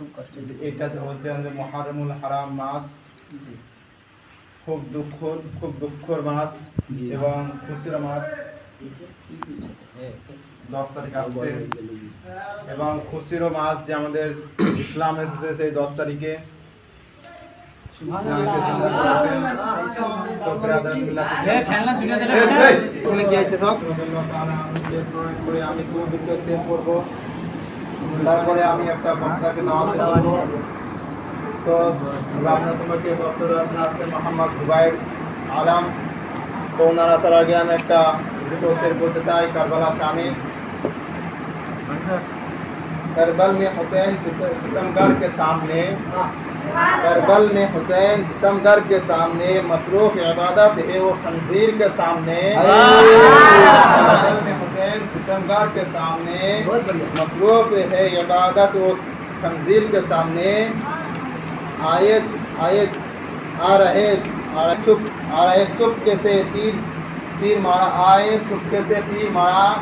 খুব কষ্ট এটা হচ্ছে যে মহারমুল হারাম মাস খুব দুঃখ খুব দুঃখর মাস এবং খুশির মাস হ্যাঁ। দশ তারিখ আসছে। এবং খুশিরও মাস যে আমাদের ইসলাম এসেছে সেই দশ তারিখে। প্রয়োগ করে আমি ভিডিও শেয়ার করব। তারপরে আমি একটা বক্তাকে তো তোমাকে আপনার মোহাম্মদ জুবাইর তো ওনার আসার আগে আমি একটা کربل میں حسین ستمگر کے سامنے کربل میں حسین ستمگر کے سامنے مصروف عبادت ہے وہ خنزیر کے سامنے کربل میں ان ستمگار کے سامنے مصروف ہے عبادت اس خنزیر کے سامنے۔ آیت آیت آ رہے چھپ آ رہے چھپ کے سے تیر تیر مارا۔ آئے چھپکے سے تیر مارا۔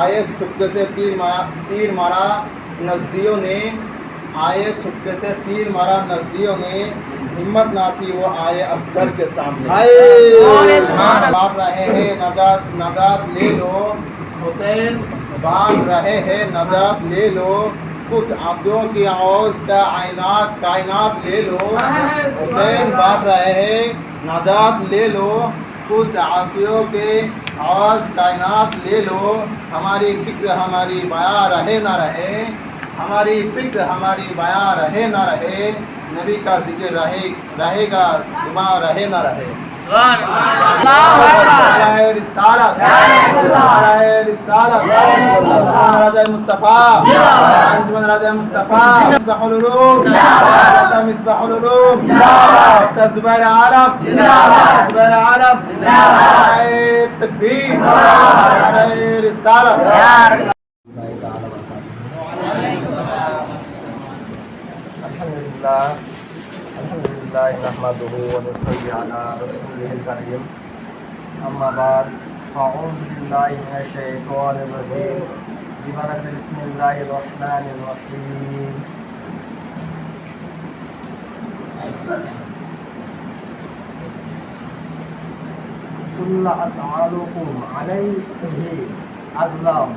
آئے چھپکے سے تیر مارا تیر مارا۔ نزدیوں نے آئے چھپکے سے تیر مارا نزدیوں نے ہمت نہ تھی وہ آئے اسکر کے سامنے۔ مار رہے ہیں نجات نجات لے لو۔ حسین بانٹ رہے ہیں نجات لے لو۔ کچھ آنسوں کی آواز کا آئینات کائنات لے لو۔ حسین بانٹ رہے ہیں نجات لے لو۔ کچھ آنسوں کے آواز کائنات لے لو۔ ہماری فکر ہماری بیا رہے نہ رہے۔ हमारी बया रहे ना रहे हमारी फिक्र हमारी बया रहे ना रहे नबी का जिक्र रहे रहेगा जुबा रहे ना रहे नाराए रिसालत नाराए रिसालत राजा मुस्तफा अंजुमन राजा मुस्तफा मिसबाहुल उलूम राजा मिसबाहुल उलूम डॉक्टर जुबैर आलम जुबैर आलम नाराए तकबीर नाराए रिसालत لله الحمد لله نحمده ونصلي على رسوله الكريم أما بعد أعوذ بالله من الشيطان الرجيم ببركة بسم الله الرحمن الرحيم كل أسعالكم عليه أظلم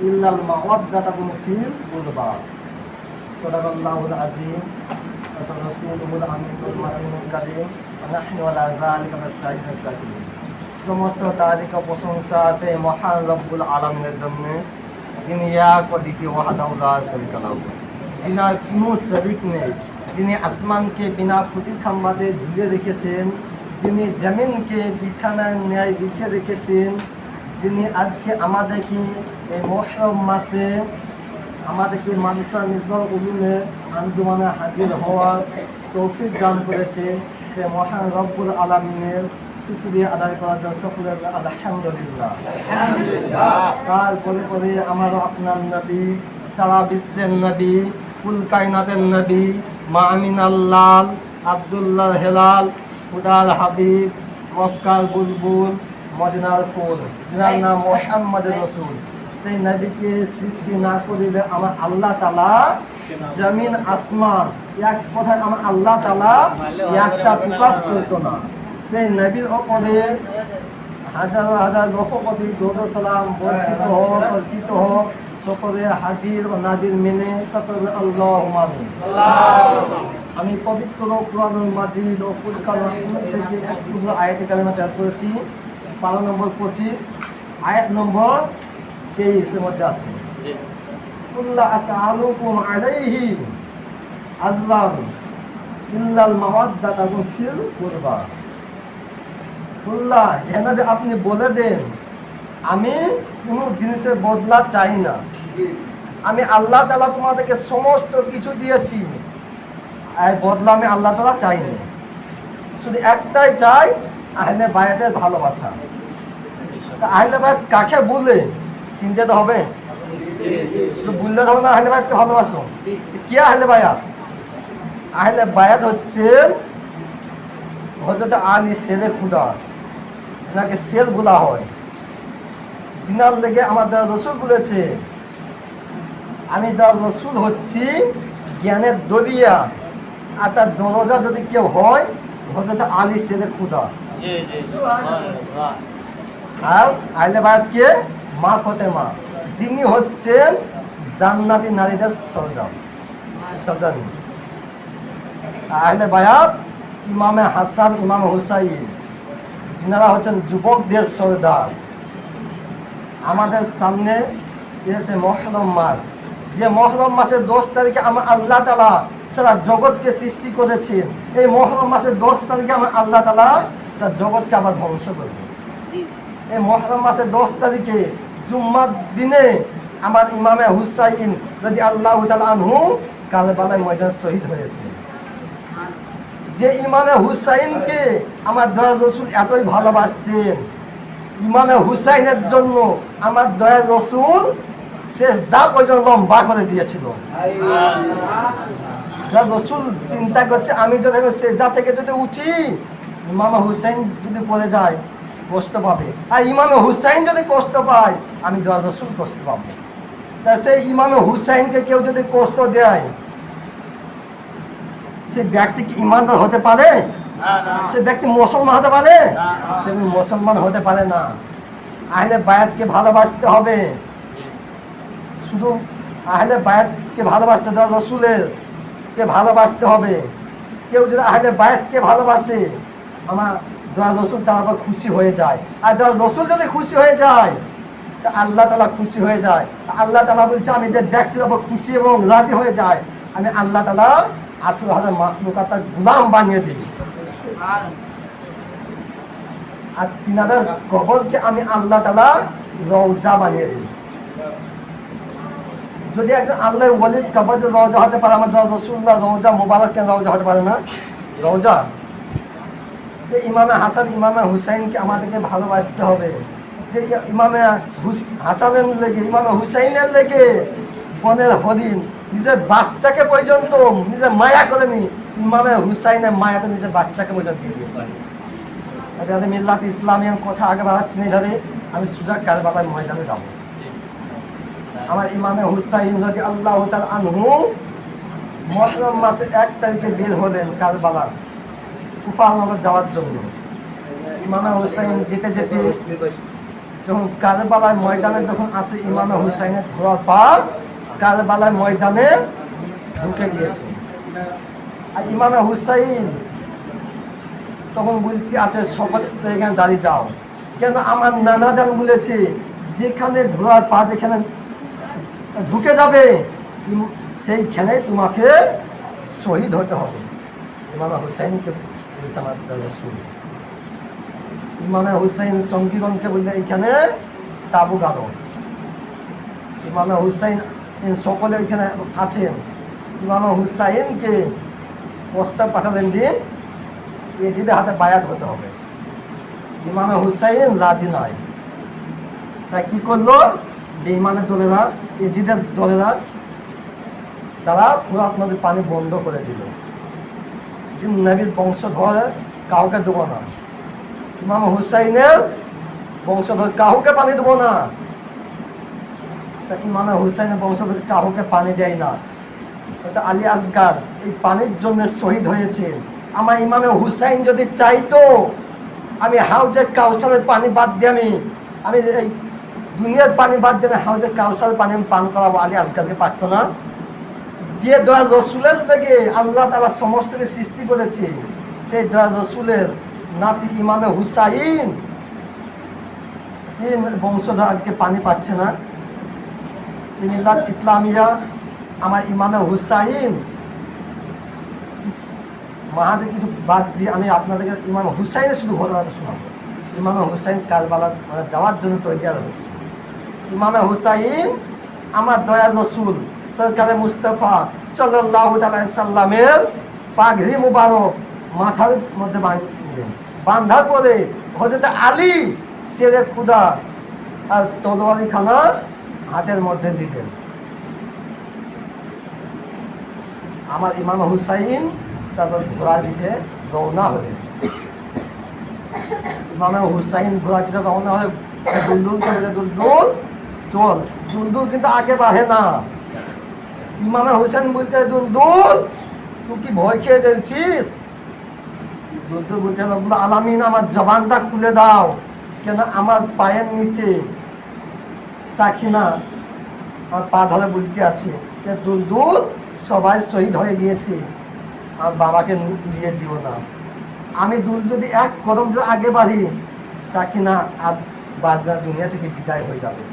إلا المودة في القربى صدق الله العظيم وصدق رسوله الأمين والمؤمن الكريم ونحن على ذلك من الشاهدين الشاكرين সমস্ত তারিখ ও প্রশংসা আছে মহান রব্বুল আলমের জন্য যিনি এক ও দ্বিতীয় ওয়াহাদাউল্লাহ শরীক আলম যিনার কোনো শরিক নেই যিনি আসমানকে বিনা খুঁটির খাম্বাতে ঝুলিয়ে রেখেছেন যিনি জমিনকে বিছানায় ন্যায় বিছিয়ে রেখেছেন যিনি আজকে আমাদেরকে এই মহরম মাসে আমাদেরকে মানুষরা নির্ভর উলুমে আঞ্জুমানে হাজির হওয়ার তৌফিক দান করেছে। সে মহান রব্বুল আলমিনের শুক্রিয়া আদায় করার জন্য সকলের আলহামদুলিল্লাহ। তারপরে পরে আমারও আপনার নবী, সারা বিশ্বের নবী, কুল কায়নাতের নবী, মা আমিনাল্লাল আবদুল্লাহ হেলাল, হুদাল হাবিব, মক্কার বুলবুল, মদিনার ফুল যার নাম মোহাম্মদ রসুল। সেই নবীকে সৃষ্টি না করিলে আমার আল্লাহ তালা জমিন, আসমান, এক কথায় আমার আল্লাহ তালা একটা প্রকাশ করতো না। সেই নবীর ওপরে হাজার হাজার লক্ষপতি দৌদ সালাম বর্ষিত হোক, অর্পিত হোক, সকলে হাজির ও নাজির মেনে সকলে আল্লাহ আমি পবিত্র কোরআন মাজিদ ও ফুলকান থেকে একটু আয়াতে কালিমা করেছি। পারা নম্বর পঁচিশ, আয়াত নম্বর তেইশের মধ্যে আছে। কুল্লা আসআলুকুম আলাইহি আল্লাহ ইল্লাল মাওয়াদ্দাতা ফিল কুরবা। কুল্লা এনাবে আপনি বলে দেন আমি কোনো জিনিসের বদলা চাই না। আমি আল্লাহ তালা তোমাদেরকে সমস্ত কিছু দিয়েছি। বদলা আমি আল্লাহ তালা চাইনি। শুধু একটাই চাই আহলে বায়াতের ভালোবাসা। আহলে বায়াত কাকে বলে? চিনতে তো হবে। তো হবে না আহলে বায়াতকে ভালোবাসো। কে আহলে বায়াত আহলে বায়াত হচ্ছে হজরত আলী সেলে খুদা যেনাকে সেল বলা হয়। যিনার লেগে আমাদের রসুল বলেছে আমি দয়াল রসুল হচ্ছি জ্ঞানের দলিয়া। আর তার দরজা যদি কেউ হয় হজরত আলী সেরে খুদা। আর আইলে বায়াতকে মা ফতেমা যিনি হচ্ছেন জান্নাতি নারীদের সর্দার। সর্দানি আহলে বায়াত, ইমামে হাসান, ইমাম হুসাইন, যিনারা হচ্ছেন যুবকদের সর্দার। আমাদের সামনে এসেছে মহরম মাস। যে মহরম মাসের দশ তারিখে আমার আল্লাহ তালা সারা জগৎকে সৃষ্টি করেছেন এই মহরম মাসের দশ তারিখে আমার আল্লাহ তালা সারা জগৎকে আবার ধ্বংস করবে এই মহরম মাসের দশ তারিখে জুম্মার দিনে আমার ইমামে হুসাইন যদি আল্লাহ আনহু কালেবালায় ময়দান শহীদ হয়েছে। যে ইমামে হুসাইনকে আমার দয়া রসুল এতই ভালোবাসতেন, ইমামে হুসাইনের জন্য আমার দয়া রসুল শেষ দা পর্যন্ত লম্বা করে দিয়েছিল। রসুল চিন্তা করছে, আমি যদি শেষ দা থেকে যদি উঠি, ইমামে হুসাইন যদি পড়ে যায় কষ্ট পাবে। আর ইমামে হুসাইন যদি কষ্ট পায় আমি দয়া রসুল কষ্ট পাবো। তা সেই ইমামে হুসাইনকে কেউ যদি কষ্ট দেয় সে ব্যক্তি কি ইমানদার হতে পারে? সে ব্যক্তি মুসলমান হতে পারে? সে মুসলমান হতে পারে না। আহলে বায়াতকে ভালোবাসতে হবে। শুধু আহলে বায়াতকে ভালোবাসতে হবে রসুলের কে ভালোবাসতে হবে। কেউ যদি আহলে বায়াতকে ভালোবাসে আমার দয়া রসুল তার খুশি হয়ে যায়। আর দয়া রসুল যদি খুশি হয়ে যায় আল্লাহ তালা খুশি হয়ে যায়। আল্লাহ তালা বলছে, আমি যে ব্যক্তির খুশি এবং রাজি হয়ে যায়, আমি আল্লাহ তালা আঠেরো হাজার গুলাম বানিয়ে দিই আর তিনাদের কবরকে আমি আল্লাহ তালা রওজা বানিয়ে দিই যদি একজন আল্লাহ ওয়ালিদ কবর রওজা হতে পারে, আমার রসুল্লাহ রওজা মোবারক কেন রওজা হতে পারে না? রওজা যে ইমামে হাসান, ইমামে হুসাইনকে আমাদেরকে ভালোবাসতে হবে। যে ইমামে হাসানের লেগে, ইমামে হুসাইনের লেগে বনের হরিণ নিজের বাচ্চাকে পর্যন্ত নিজের মায়া করেনি ইমামে হুসাইনের মায়াতে নিজের বাচ্চাকে পর্যন্ত দিয়ে দিয়েছে। মিল্লাত ইসলামী কথা আগে বাড়াচ্ছি না এটাতে আমি সুজাক কারবালার ময়দানে যাব। আমার ইমামে হুসাইন আল্লাহ আনহু মহরম মাসের এক তারিখে বের হলেন কারবালা কুফানগর যাওয়ার জন্য। ইমামে হুসাইন যেতে যেতে যখন কারবালার ময়দানে যখন আসে, ইমামে হুসাইনের ঘোড়ার পা কারবালার ময়দানে ঢুকে গিয়েছে। আর ইমামে হুসাইন তখন বলতে আছে, শপথ এখানে দাঁড়িয়ে যাও। কেন আমার নানা জান বলেছে, যেখানে ঘোড়ার পা যেখানে ঢুকে যাবে সেইখানে তোমাকে শহীদ হতে হবে। ইমামে হুসাইনকে ইমামে হুসাইন সঙ্গীগণকে বললে, এইখানে তাবু ইমামে হুসাইন সকলে ওইখানে আছেন। ইমামে হুসাইনকে প্রস্তাব পাঠালেন যে এজিদের হাতে বায়াত হতে হবে। ইমামে হুসাইন রাজি নয় তাই কি করল? বেইমানের দলেরা এজিদের দলেরা, তারা ফুরাত নদীর পানি বন্ধ করে দিল। নবীর বংশধর কাউকে দেবো না? ইমাম হুসাইনের বংশধর কাউকে পানি দেবো না। ইমামে হুসাইনের বংশধর কাউকে পানি দেয় না। এটা আলী আসগার এই পানির জন্য শহীদ হয়েছে। আমার ইমামে হুসাইন যদি চাইতো, আমি হাউজে কাউসারের পানি বাদ দিয়ে আমি আমি এই দুনিয়ার পানি বাদ দিয়ে হাউজে কাউসারের পানি আমি পান করাবো। আলী আসগারকে পারতো না। যে দয়া রসুলের থেকে আল্লাহ তালা সমস্তকে সৃষ্টি করেছে, সেই দয়া রসুলের নাতি ইমামে হুসাইন। এই বংশধর আজকে পানি পাচ্ছে না। মিল্লাত ইসলামিয়া আমার ইমামে হুসাইন। মাহাদের কিছু বাদ দিয়ে আমি আপনাদেরকে ইমাম হুসাইনের শুধু ঘটনাটা শোনাবো। ইমামে হুসাইন কারবালা মানে যাওয়ার জন্য তৈরি হয়েছে। ইমামে হুসাইন আমার দয়াল রসুল। সরকারে মুস্তফা সাল্লামের পাগড়ি মুবারক মাথার মধ্যে বাঁধলেন বাঁধার পরে হজরত আলী শেরে খুদা আর তলোয়ারি খানা হাতের মধ্যে দিলেন আমার ইমাম হুসাইন তারপর ঘোড়া দিতে রওনা হলেন। ইমাম হুসাইন ঘোড়া দিতে রওনা হলে দুলদুল চল। দুলদুল কিন্তু আগে বাড়ে না। ইমামে হোসেন বলতে দুলদুল তুই কি ভয় খেয়ে চলছিস দুলদুল বলতে রব্বুল আলামিন আমার জবানটা খুলে দাও, কেন আমার পায়ের নিচে সাকিনা, আমার পা ধরে বলতে আছে। যে দুলদুল সবাই শহীদ হয়ে গিয়েছে, আর বাবাকে নিয়ে যেও না। আমি দুল যদি এক কদম যদি আগে বাড়ি, সাকিনা আর বাজরা দুনিয়া থেকে বিদায় হয়ে যাবে।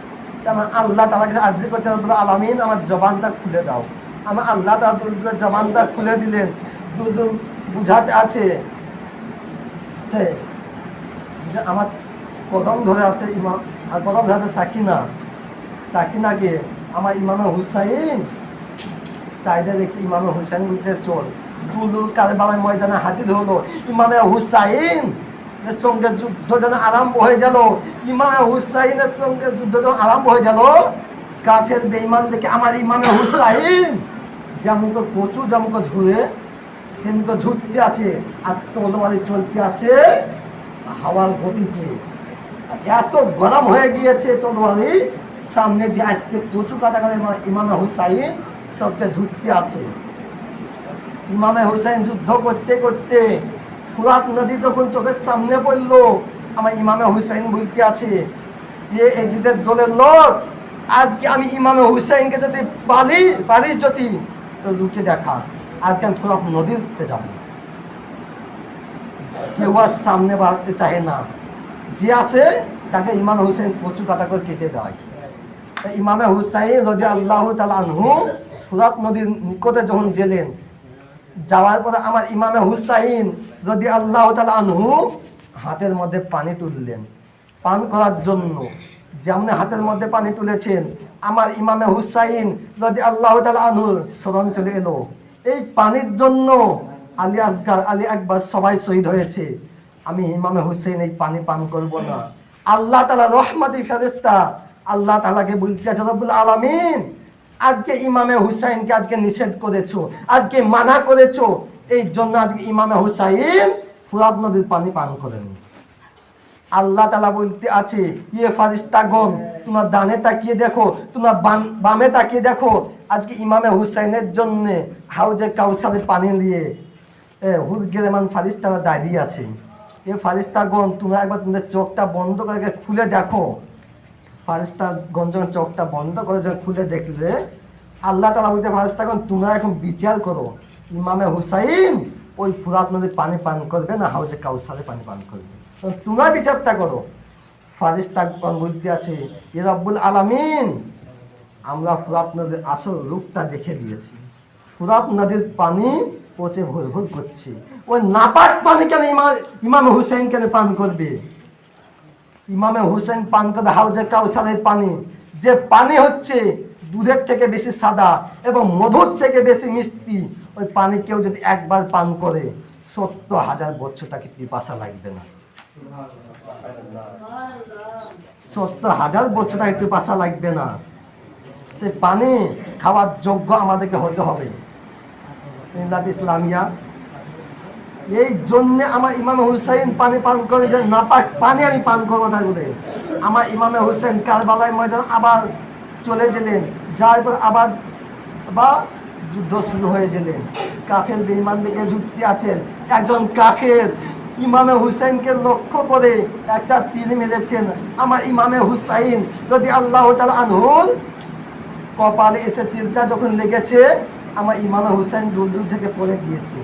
আল্লাহ আর্জি করতে আলামিন, আমার জবানটা খুলে দাও। আমার আল্লাহ জবানটা খুলে দিলেন। দুলদুল বুঝাতে আছে। যে আমার কদম ধরে আছে আর কদম ধরে আছে সাকিনা। সাকিনাকে আমার ইমামে হুসাইন সাইডে রেখে ইমামে হুসাইন বলতে চল। দুলুল কারবালার ময়দানে হাজির হলো। ইমামে হুসাইন এর সঙ্গে যুদ্ধ যেন আরম্ভ হয়ে গেল। ইমামে হুসাইনের সঙ্গে যুদ্ধ যখন আরম্ভ হয়ে গেল। কাফের বেঈমান দেখে আমার ইমামে হুসাইন যেমন করে কচু যেমন করে ঝুড়ে, তেমনি করে ঝুঁকতে আছে, আর তলোয়ারি চলতে আছে হাওয়ার গতিতে। এত গরম হয়ে গিয়েছে তলোয়ারি, সামনে যে আসছে কচু কাটা কাটা ইমামে হুসাইন সবকে ঝুঁকতে আছে। ইমামে হুসাইন যুদ্ধ করতে করতে ফুরাত নদী যখন চোখের সামনে পড়ল, আমার ইমামে হুসাইন বলতে আছে যে এজিদের দলের লোক, আজকে আমি ইমামে হুসাইনকে যদি পালি পারিস যদি, তো লুকে দেখা। আজকে আমি ফুরাত নদীতে যাব। কেউ আর সামনে বাড়তে চাহে না। যে আছে, তাকে ইমাম হুসাইন কচু কাটা করে কেটে দেয়। ইমামে হুসাইন রদি আল্লাহ আনহু ফুরাত নদীর নিকটে যখন গেলেন, যাওয়ার পরে আমার ইমামে হুসাইন যদি আল্লাহ তালা আনহু হাতের মধ্যে পানি তুললেন, পান করার জন্য, যেমন হাতের মধ্যে পানি তুলেছেন, আমার ইমামে হুসাইন যদি আল্লাহ তালা আনহুর স্মরণ চলে এলো, এই পানির জন্য আলী আসগার, আলী আকবর সবাই শহীদ হয়েছে। আমি ইমামে হুসেন এই পানি পান করব না। আল্লাহ তালা রহমাতি ফেরেস্তা আল্লাহ তালাকে বলতে আলামিন, আজকে ইমামে হুসাইনকে আজকে নিষেধ করেছ, আজকে মানা করেছ এই জন্য আজকে ইমামে হুসাইন ফুরাত নদীর পানি পান করেন। আল্লাহ তালা বলতে আছে ইয়ে ফারিস্তাগণ তোমার ডানে তাকিয়ে দেখো তোমার বাম- তাকিয়ে দেখো আজকে ইমামে হুসাইনের জন্য হাউজে কাউসারে পানি নিয়ে এ, হুদ গেলেমান ফারিস্তারা দাঁড়িয়ে আছে। এ ফারিস্তাগণ তোমরা একবার তোমাদের চোখটা বন্ধ করে খুলে দেখো। ফারিস্তা গঞ্জন চোখটা বন্ধ করে যখন খুলে দেখলে আল্লাহ তালা বলতে ফারিস্তাগণ তোমরা এখন বিচার করো। ইমামে হুসাইন, ওই ফুরাত নদীর পানি পান করবে না, হাউজে কাউসারে পানি পান করবে। তোমরা বিচারটা করো। ফারিস্তাগণ বলতে আছে, এ আলামিন, আমরা ফুরাত নদীর আসল রূপটা দেখে দিয়েছি। ফুরাত নদীর পানি পচে ভুর ভুর করছে। ওই নাপাক পানি কেন ইমাম ইমাম হুসাইন কেন পান করবে? ইমামে হুসেন পান করবে হাউজে কাউসারের পানি। যে পানি হচ্ছে দুধের থেকে বেশি সাদা এবং মধুর থেকে বেশি মিষ্টি। ওই পানি কেউ যদি একবার পান করে, সত্তর হাজার বছর তাকে পিপাসা লাগবে না। সত্তর হাজার বছর তাকে পিপাসা লাগবে না। সে পানি খাওয়ার যোগ্য আমাদেরকে হতে হবে। ইসলামিয়া। এই জন্যে আমার ইমামে হুসাইন পানি পান করে যে নাপাক পানি আমি পান করব না বলে। আমার ইমামে হুসাইন কারবালায় ময়দান আবার চলে গেলেন যার পর আবার বা যুদ্ধ শুরু হয়ে গেলেন কাফের বেইমান দিকে যুক্তি আছেন। একজন কাফের ইমামে হুসাইনকে লক্ষ্য করে একটা তীর মেরেছেন। আমার ইমামে হুসাইন যদি আল্লাহ তালা আনহুল কপালে এসে তীরটা যখন লেগেছে, আমার ইমামে হুসাইন দূর দূর থেকে পড়ে গিয়েছে।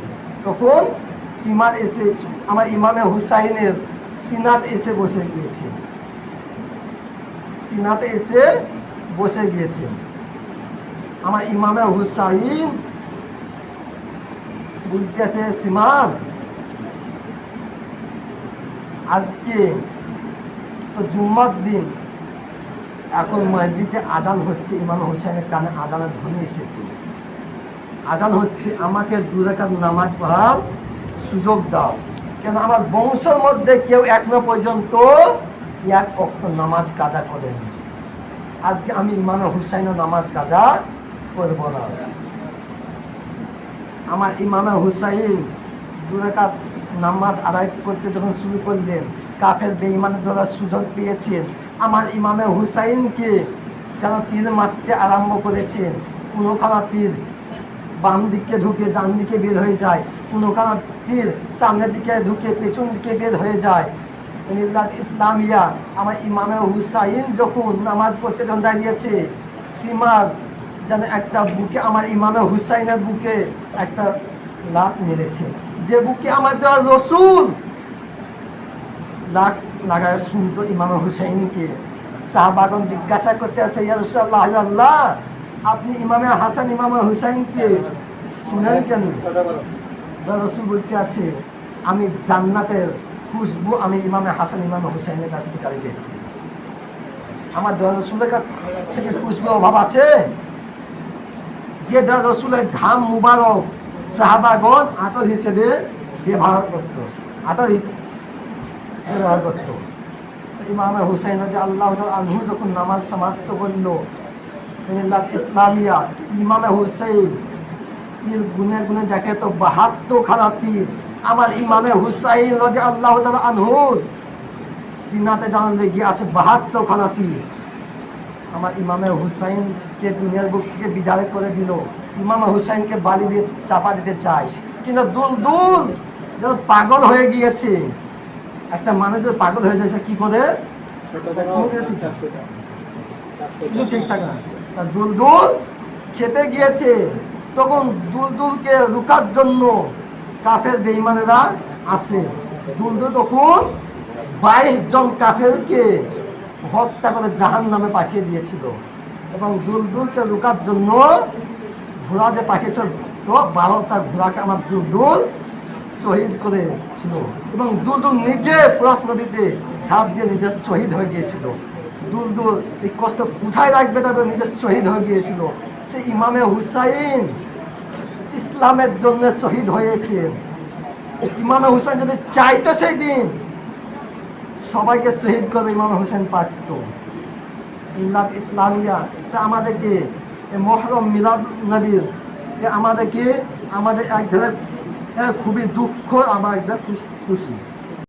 তখন সীমার এসে আমার ইমামে হুসাইনের সিনাত এসে বসে গিয়েছে। সিনাত এসে বসে গিয়েছে। আমার ইমামে হুসাইন বলতেছে সীমান আজকে তো জুম্মার দিন। এখন মসজিদে আজান হচ্ছে, ইমাম হোসেনের কানে আজানের ধ্বনি এসেছে। আজান হচ্ছে, আমাকে দু রেখার নামাজ পড়ার সুযোগ দাও। কেন আমার বংশের মধ্যে কেউ এখনও পর্যন্ত এক অক্ত নামাজ কাজা করেনি। আজকে আমি ইমাম হুসাইনের নামাজ কাজা করব আমার ইমামে হুসাইন দু নামাজ আদায় করতে যখন শুরু করলেন, কাফের বেঈমানের ধরার সুযোগ পেয়েছেন। আমার ইমামে হুসাইনকে যেন তীর মারতে আরম্ভ করেছেন কোনো খানা তীর বাম দিকে ঢুকে ডান দিকে বের হয়ে যায়, কোনো খানা তীর সামনের দিকে ঢুকে পেছন দিকে বের হয়ে যায়। মিল্লাত ইসলামিয়া, আমার ইমামে হুসাইন যখন নামাজ পড়তে যখন দাঁড়িয়েছে, সীমার যেন একটা বুকে আমার ইমামে হুসাইনের বুকে একটা লাত মেরেছে। যে বুকে আমার দেওয়া রসুল লাখ লাগায় শুনতো ইমাম হুসাইনকে। সাহাবাগন জিজ্ঞাসা করতে আছে আল্লাহ, আপনি ইমামে হাসান, ইমামে হুসাইনকে শুনেন কেন? রসুল বলতে আছে, আমি জান্নাতের খুশবু আমি ইমামে হাসান, ইমামে হুসাইনের কাছ থেকে পেয়েছি। আমার দেওয়া রসুলের কাছ থেকে খুশবু অভাব আছে? যে রসুলের ঘাম মুবারক সাহাবাগন আতর হিসেবে ব্যবহার করতো, আতর ব্যবহার করতো। ইমামে হুসাইন আল্লাহ আনহু যখন নামাজ সমাপ্ত করল ইসলামিয়া, ইমামে হুসাইন তীর গুনে গুনে দেখে তো বাহাত্তর খারাপ তীর আমার ইমামে হুসাইন আল্লাহ আনহুর সিনাতে জানান লেগে আছে বাহাত্তর খানা তীর আমার ইমামে হুসাইনকে দুনিয়ার বুক থেকে বিদায় করে দিল। ইমামে হুসাইনকে বালি দিয়ে চাপা দিতে চায়। কিন্তু দুল দুল যেন পাগল হয়ে গিয়েছে। একটা মানুষ যে পাগল হয়ে যায় কি করে? কিছু ঠিক থাকে না। তা দুলদুল খেপে গিয়েছে। তখন দুলদুলকে রুকার জন্য কাফের বেইমানেরা আছে। দুলদুল তখন বাইশ জন কাফেরকে হত্যা করে জাহান নামে পাঠিয়ে দিয়েছিল। এবং দুলদুলকে লুকার জন্য ঘোড়া যে পাঠিয়েছিল, তো বারোটা ঘোড়াকে আমার দুলদুল শহীদ করেছিল। এবং দুলদুল নিজে পুরাত নদীতে ঝাঁপ দিয়ে নিজে শহীদ হয়ে গিয়েছিল। দুলদুল এই কষ্ট কোথায় রাখবে তবে নিজে শহীদ হয়ে গিয়েছিল? সে ইমামে হুসাইন ইসলামের জন্য শহীদ হয়েছে। ইমামে হুসাইন যদি চাইতো সেই দিন সবাইকে শহীদ করে ইমাম হোসেন পারত মিলাদ ইসলামিয়া তা আমাদেরকে মহরম মিলাদ নবীর আমাদেরকে, আমাদের এক ধরনের খুবই দুঃখ, আমার এক খুশি খুশি।